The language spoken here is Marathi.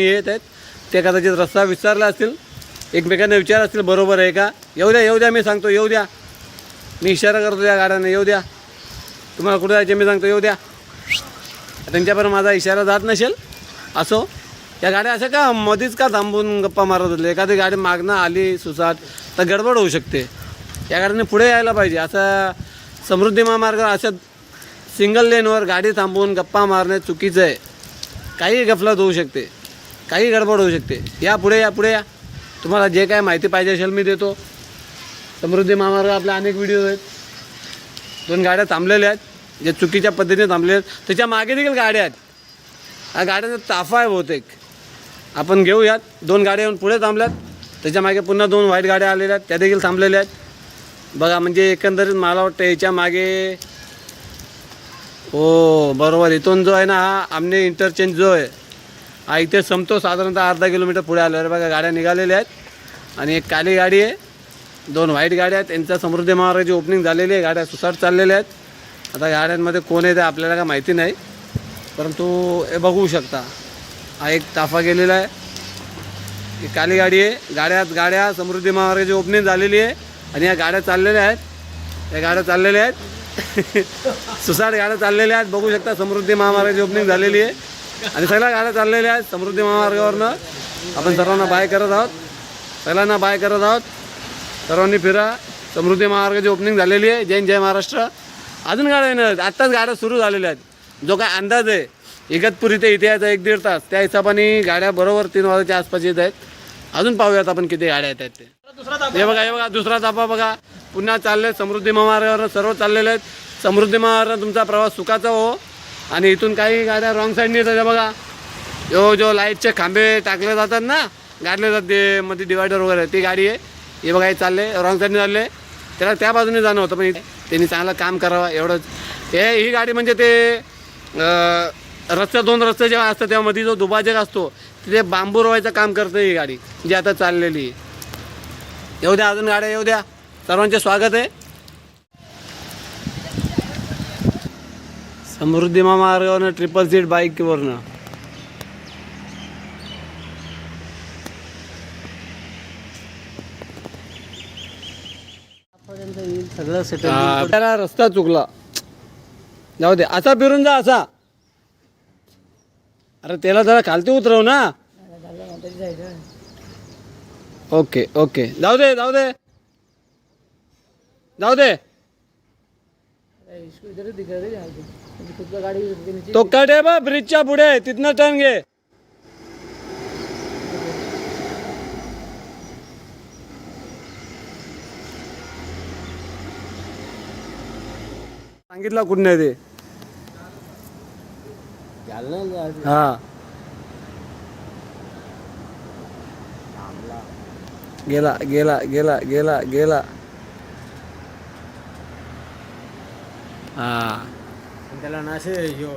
येत आहेत. ते कदाचित रस्ता विचारला असतील. एकमेकांना विचार असतील बरोबर आहे का? येऊ द्या येऊ द्या मी सांगतो येऊ द्या. मी इशारा करतो या गाड्यांना येऊ द्या. तुम्हाला कुठे जायचे मी सांगतो येऊ द्या. त्यांच्यापर्यंत माझा इशारा जात नसेल. असो या गाड्या अशा का मध्येच का थांबून गप्पा मारत होते एखादी गाडी मागणं आली सुसाट तर गडबड होऊ शकते. या गाड्याने पुढे यायला पाहिजे. असा समृद्धी महामार्ग असं सिंगल लेनवर गाडी थांबवून गप्पा मारणे चुकीचं आहे. काही गफलत होऊ शकते. काही गडबड होऊ शकते. या पुढे या पुढे या. तुम्हाला जे काय माहिती पाहिजे असेल मी देतो. समृद्धी महामार्ग आपले अनेक व्हिडिओ आहेत. दोन गाड्या थांबलेल्या आहेत. जे चुकीच्या पद्धतीने थांबले आहेत. त्याच्यामागे देखील गाड्या आहेत. या गाड्यांचा ताफा आहे बहुतेक. आपण घेऊयात. दोन गाड्या येऊन पुढे थांबल्यात. त्याच्यामागे पुन्हा दोन व्हाईट गाड्या आलेल्या आहेत. त्या देखील थांबलेल्या आहेत. बघा म्हणजे एकंदरीत मला वाटतं याच्या मागे हो बरोबर. इथून जो आहे ना हा आमने इंटरचेंज जो आहे हा इथे संपतो. साधारणतः अर्धा किलोमीटर पुढे आल्यावर बघा गाड्या निघालेल्या आहेत. आणि एक काली गाडी आहे. दोन व्हाईट गाड्या आहेत. यांचा समृद्धी महाराजाची ओपनिंग झालेली आहे गाड्या सुसाट चाललेल्या आहेत. आता गाड्यांमध्ये कोण आहे ते आपल्याला काय माहिती नाही. परंतु हे बघू शकता. हा एक ताफा गेलेला आहे. ही काली गाडी आहे. गाड्यात गाड्या समृद्धी महामार्गाची ओपनिंग झालेली आहे. आणि या गाड्या चाललेल्या आहेत. या गाड्या चाललेल्या आहेत. सुसाट गाड्या चाललेल्या आहेत. बघू शकता समृद्धी महामार्गाची ओपनिंग झालेली आहे. आणि सगळ्या गाड्या चाललेल्या आहेत समृद्धी महामार्गावरनं. आपण सर्वांना बाय करत आहोत. सगळ्यांना बाय करत आहोत. सर्वांनी फिरा. समृद्धी महामार्गाची ओपनिंग झालेली आहे. जैन जय महाराष्ट्र. अजून गाड्या येणार आत्ताच गाड्या सुरू झालेल्या आहेत. जो काय अंदाज आहे इगतपुरी ते इथे यायचा एक दीड तास. त्या हिशोबाने गाड्या बरोबर तीन वाजाच्या आसपास येत आहेत. अजून पाहूयात आपण किती गाड्या येत आहेत ते. हे बघा हे बघा दुसरा तापा बघा. पुन्हा चालले समृद्धी महामार्गावर सर्व चाललेले आहेत. समृद्धी महामार्ग तुमचा प्रवास सुखाचा हो. आणि इथून काही गाड्या रॉंग साईडने येतात बघा. जो जो लाईटचे खांबे टाकले जातात ना गाडले जाते मध्ये डिवायडर वगैरे ती गाडी आहे. हे बघा हे चालले रॉंग साईडने चालले. त्याला त्या बाजूने जाणं होतं पण त्यांनी चांगलं काम करावं एवढंच. हे ही गाडी म्हणजे ते रस्ता दोन रस्ते जेव्हा असतात तेव्हा मध्ये जो दुबाजक असतो तिथे बांबू रोवायचं काम करते ही गाडी जी आता चाललेली आहे. येऊ द्या अजून गाड्या येऊ द्या. सर्वांचे स्वागत आहे. समृद्धी महामार्गावरनं ट्रिपल सीट बाईकवरनं सगळं सेटल त्याला रस्ता चुकला? जाऊ दे असा फिरून जा असा. अरे त्याला जरा खालती उतरव ना. Okay okay. जाऊ दे जाऊ दे. जाऊ दे. तो कट आहे बा ब्रिजच्या पुढे तिथनं टर्न घे. सांगितलं कुठं नाही ते? हा. गेला गेला गेला गेला गेला. हा त्याला नाशे ह्यो